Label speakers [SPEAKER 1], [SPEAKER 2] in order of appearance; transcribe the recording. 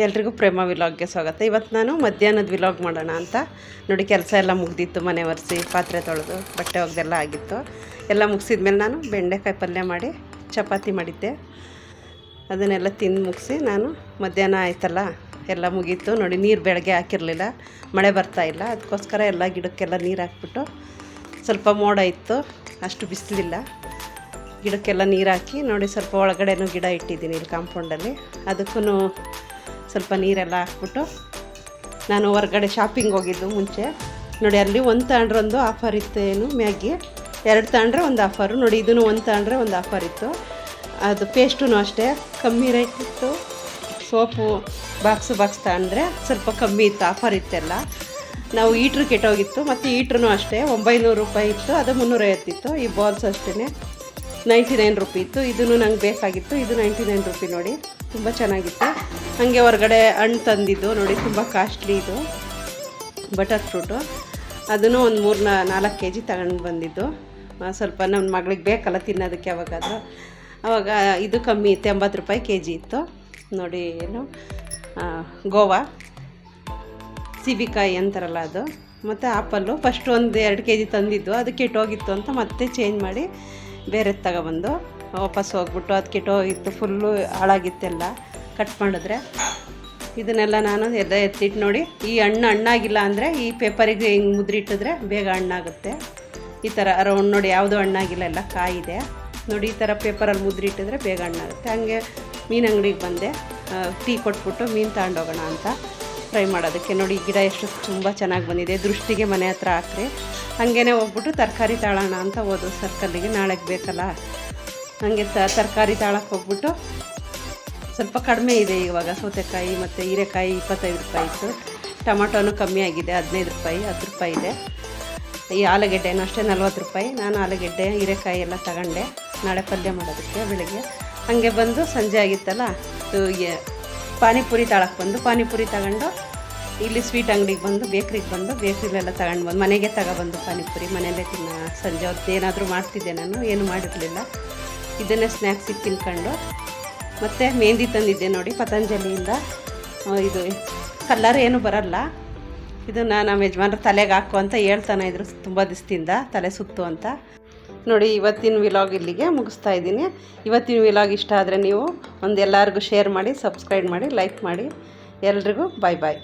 [SPEAKER 1] ಎಲ್ರಿಗೂ ಪ್ರೇಮ ವಿಲಾಗ್ಗೆ ಸ್ವಾಗತ. ಇವತ್ತು ನಾನು ಮಧ್ಯಾಹ್ನದ ವಿಲಾಗ್ ಮಾಡೋಣ ಅಂತ. ನೋಡಿ, ಕೆಲಸ ಎಲ್ಲ ಮುಗ್ದಿತ್ತು, ಮನೆ ಒರೆಸಿ, ಪಾತ್ರೆ ತೊಳೆದು, ಬಟ್ಟೆ ಒಗ್ದೆಲ್ಲ ಆಗಿತ್ತು. ಎಲ್ಲ ಮುಗಿಸಿದ್ಮೇಲೆ ನಾನು ಬೆಂಡೆಕಾಯಿ ಪಲ್ಯ ಮಾಡಿ, ಚಪಾತಿ ಮಾಡಿದ್ದೆ. ಅದನ್ನೆಲ್ಲ ತಿಂದು ಮುಗಿಸಿ ನಾನು ಮಧ್ಯಾಹ್ನ ಆಯ್ತಲ್ಲ, ಎಲ್ಲ ಮುಗೀತು. ನೋಡಿ, ನೀರು ಬೆಳಗ್ಗೆ ಹಾಕಿರಲಿಲ್ಲ, ಮಳೆ ಬರ್ತಾ ಇಲ್ಲ. ಅದಕ್ಕೋಸ್ಕರ ಎಲ್ಲ ಗಿಡಕ್ಕೆಲ್ಲ ನೀರು ಹಾಕ್ಬಿಟ್ಟು ಸ್ವಲ್ಪ ಮೋಡ ಇತ್ತು, ಅಷ್ಟು ಬಿಸಿಲಿಲ್ಲ. ಗಿಡಕ್ಕೆಲ್ಲ ನೀರು ಹಾಕಿ, ನೋಡಿ, ಸ್ವಲ್ಪ ಒಳಗಡೆನೂ ಗಿಡ ಇಟ್ಟಿದ್ದೀನಿ ಇಲ್ಲಿ ಕಾಂಪೌಂಡಲ್ಲಿ. ಅದಕ್ಕೂ ಸ್ವಲ್ಪ ನೀರೆಲ್ಲ ಹಾಕ್ಬಿಟ್ಟು ನಾನು ಹೊರಗಡೆ ಶಾಪಿಂಗ್ ಹೋಗಿದ್ದು ಮುಂಚೆ. ನೋಡಿ, ಅಲ್ಲಿ ಒಂದು ತಗೊಂಡ್ರೆ ಒಂದು ಆಫರ್ ಇತ್ತು ಏನು, ಮ್ಯಾಗಿ. ಎರಡು ತಗೊಂಡ್ರೆ ಒಂದು ಆಫರು ನೋಡಿ, ಇದನ್ನು ಒಂದು ತಗೊಂಡ್ರೆ ಒಂದು ಆಫರ್ ಇತ್ತು. ಅದು ಪೇಸ್ಟೂ ಅಷ್ಟೇ. ಕಮ್ಮಿ ರೇಟ್ ಇತ್ತು. ಸೋಪು ಬಾಕ್ಸು ಬಾಕ್ಸ್ ತಗೊಂಡ್ರೆ ಸ್ವಲ್ಪ ಕಮ್ಮಿ ಇತ್ತು ಆಫರ್ ಇತ್ತೆಲ್ಲ. ನಾವು ಈಟ್ರ್ ಕೆಟ್ಟೋಗಿತ್ತು. ಮತ್ತು ಈಟ್ರೂ ಅಷ್ಟೇ, ಒಂಬೈನೂರು ರೂಪಾಯಿ ಇತ್ತು. ಅದು ಮುನ್ನೂರೈವತ್ತಿತ್ತು ಈ ಬಾಲ್ಸ್ ಅಷ್ಟೇ ನೈಂಟಿ ನೈನ್ ರುಪಿ ಇತ್ತು ಇದನ್ನು ನಂಗೆ ಬೇಕಾಗಿತ್ತು. ಇದು ನೈಂಟಿ ನೈನ್ ರುಪಿ ನೋಡಿ. ತುಂಬ ಚೆನ್ನಾಗಿತ್ತು. ಹಾಗೆ ಹೊರಗಡೆ ಹಣ್ಣು ತಂದಿದ್ದು ನೋಡಿ. ತುಂಬ ಕಾಸ್ಟ್ಲಿ ಇದು. Butter fruit. ಅದನ್ನು ಒಂದು ಮೂರು ನಾಲ್ಕು ಕೆ ಜಿ ತಗೊಂಡು ಬಂದಿದ್ದು. ಸ್ವಲ್ಪ ನನ್ನ ಮಗಳಿಗೆ ಬೇಕಲ್ಲ ತಿನ್ನೋದಕ್ಕೆ ಯಾವಾಗಾದರೂ. ಆವಾಗ ಇದು ಕಮ್ಮಿ ಇತ್ತು. ಎಂಬತ್ತು ರೂಪಾಯಿ ಕೆ ಜಿ ಇತ್ತು. ನೋಡಿ ಏನು? ಗೋವಾ. ಸಿಬಿಕಾಯಿ ಅಂತಾರಲ್ಲ ಅದು. ಮತ್ತು ಆಪಲ್ಲು. ಫಸ್ಟ್ ಒಂದು ಎರಡು ಕೆ ಜಿ ತಂದಿದ್ದು ಅದು ಕೆಟ್ಟೋಗಿತ್ತು ಅಂತ ಮತ್ತೆ ಚೇಂಜ್ ಮಾಡಿ ಬೇರೆ ತಗೊಬಂದು ವಾಪಸ್ ಹೋಗ್ಬಿಟ್ಟು ಅದು ಕೆಟ್ಟೋಗಿತ್ತು ಫುಲ್ಲು ಹಾಳಾಗಿತ್ತೆಲ್ಲ ಕಟ್ ಮಾಡಿದ್ರೆ. ಇದನ್ನೆಲ್ಲ ನಾನು ಎದ್ದ ಎತ್ತಿಟ್ಟು ನೋಡಿ, ಈ ಹಣ್ಣು ಹಣ್ಣಾಗಿಲ್ಲ ಅಂದರೆ ಈ ಪೇಪರಿಗೆ ಹಿಂಗೆ ಮುದ್ರಿಟ್ಟಿದ್ರೆ ಬೇಗ ಹಣ್ಣಾಗುತ್ತೆ. ಈ ಥರ ರೌಂಡ್ ನೋಡಿ ಯಾವುದೂ ಹಣ್ಣಾಗಿಲ್ಲ, ಎಲ್ಲ ಕಾಯಿದೆ. ನೋಡಿ ಈ ಥರ ಪೇಪರಲ್ಲಿ ಮುದ್ರಿಟ್ಟಿದ್ರೆ ಬೇಗ ಹಣ್ಣಾಗುತ್ತೆ. ಹಾಗೆ ಮೀನು ಅಂಗಡಿಗೆ ಬಂದೆ. ಟೀ ಕೊಟ್ಬಿಟ್ಟು ಮೀನು ತಗೊಂಡೋಗೋಣ ಅಂತ ಫ್ರೈ ಮಾಡೋದಕ್ಕೆ. ನೋಡಿ ಗಿಡ ಎಷ್ಟು ತುಂಬ ಚೆನ್ನಾಗಿ ಬಂದಿದೆ. ದೃಷ್ಟಿಗೆ ಮನೆ ಹತ್ರ ಹಾಕ್ರಿ. ಹಾಗೇ ಹೋಗ್ಬಿಟ್ಟು ತರಕಾರಿ ತಾಳೋಣ ಅಂತ ಹೋದು ಸರ್ಕಲ್ಲಿಗೆ ನಾಳೆಗೆ ಬೇಕಲ್ಲ? ಹಾಗೆ ತರಕಾರಿ ತಾಳಕ್ಕೆ ಹೋಗ್ಬಿಟ್ಟು ಸ್ವಲ್ಪ ಕಡಿಮೆ ಇದೆ ಇವಾಗ. ಸೌತೆಕಾಯಿ ಮತ್ತು ಹೀರೆಕಾಯಿ ಇಪ್ಪತ್ತೈದು ರೂಪಾಯಿ ಇತ್ತು. ಟೊಮಟೊನು ಕಮ್ಮಿ ಆಗಿದೆ, ಹದಿನೈದು ರೂಪಾಯಿ, ಹತ್ತು ರೂಪಾಯಿ ಇದೆ. ಈ ಆಲೂಗೆಡ್ಡೆನೂ ಅಷ್ಟೇ ನಲ್ವತ್ತು ರೂಪಾಯಿ. ನಾನು ಆಲೂಗೆಡ್ಡೆ, ಹೀರೆಕಾಯಿ ಎಲ್ಲ ತಗೊಂಡೆ ನಾಳೆ ಪಲ್ಯ ಮಾಡೋದಕ್ಕೆ ಬೆಳಿಗ್ಗೆ. ಹಾಗೆ ಬಂದು ಸಂಜೆ ಆಗಿತ್ತಲ್ಲ ಪಾನಿಪುರಿ ತಾಳಕ್ಕೆ ಬಂದು ಪಾನಿಪುರಿ ತಗೊಂಡು ಇಲ್ಲಿ ಸ್ವೀಟ್ ಅಂಗಡಿಗೆ ಬಂದು ಬೇಕ್ರಿಗೆ ಬಂದು ಬೇಕ್ರಿಲೆಲ್ಲ ತಗೊಂಡು ಬಂದು, ಮನೆಗೆ ತಗೊಬಂದು ಪಾನಿಪುರಿ, ಮನೆಯಲ್ಲೇ ತಿನ್ನ, ಸಂಜೆ ಹೊತ್ತು ಏನಾದರೂ ಮಾಡ್ತಿದ್ದೆ ನಾನು, ಏನು ಮಾಡಿರಲಿಲ್ಲ. ಇದನ್ನೇ ಸ್ನ್ಯಾಕ್ಸಿಗೆ ತಿನ್ಕೊಂಡು, ಮತ್ತು ಮೆಹಂದಿ ತಂದಿದ್ದೆ ನೋಡಿ, ಪತಂಜಲಿಯಿಂದ. ಇದು ಕಲ್ಲರ್ ಏನು ಬರಲ್ಲ. ಇದನ್ನು ನಮ್ಮ ಯಜಮಾನ್ರು ತಲೆಗೆ ಹಾಕು ಅಂತ ಹೇಳ್ತಾನೆ ಇದ್ರು, ತುಂಬ ದಿವಸದಿಂದ, ತಲೆ ಸುತ್ತು ಅಂತ. ನೋಡಿ, ಇವತ್ತಿನ ವಿಲಾಗ್ ಇಲ್ಲಿಗೆ ಮುಗಿಸ್ತಾ ಇದ್ದೀನಿ. ಇವತ್ತಿನ ವಿಲಾಗ್ ಇಷ್ಟ ಆದರೆ ನೀವು ಒಂದು ಎಲ್ಲರಿಗೂ ಶೇರ್ ಮಾಡಿ ಸಬ್ಸ್ಕ್ರೈಬ್ ಮಾಡಿ ಲೈಕ್ ಮಾಡಿ. ಎಲ್ರಿಗೂ ಬಾಯ್ ಬಾಯ್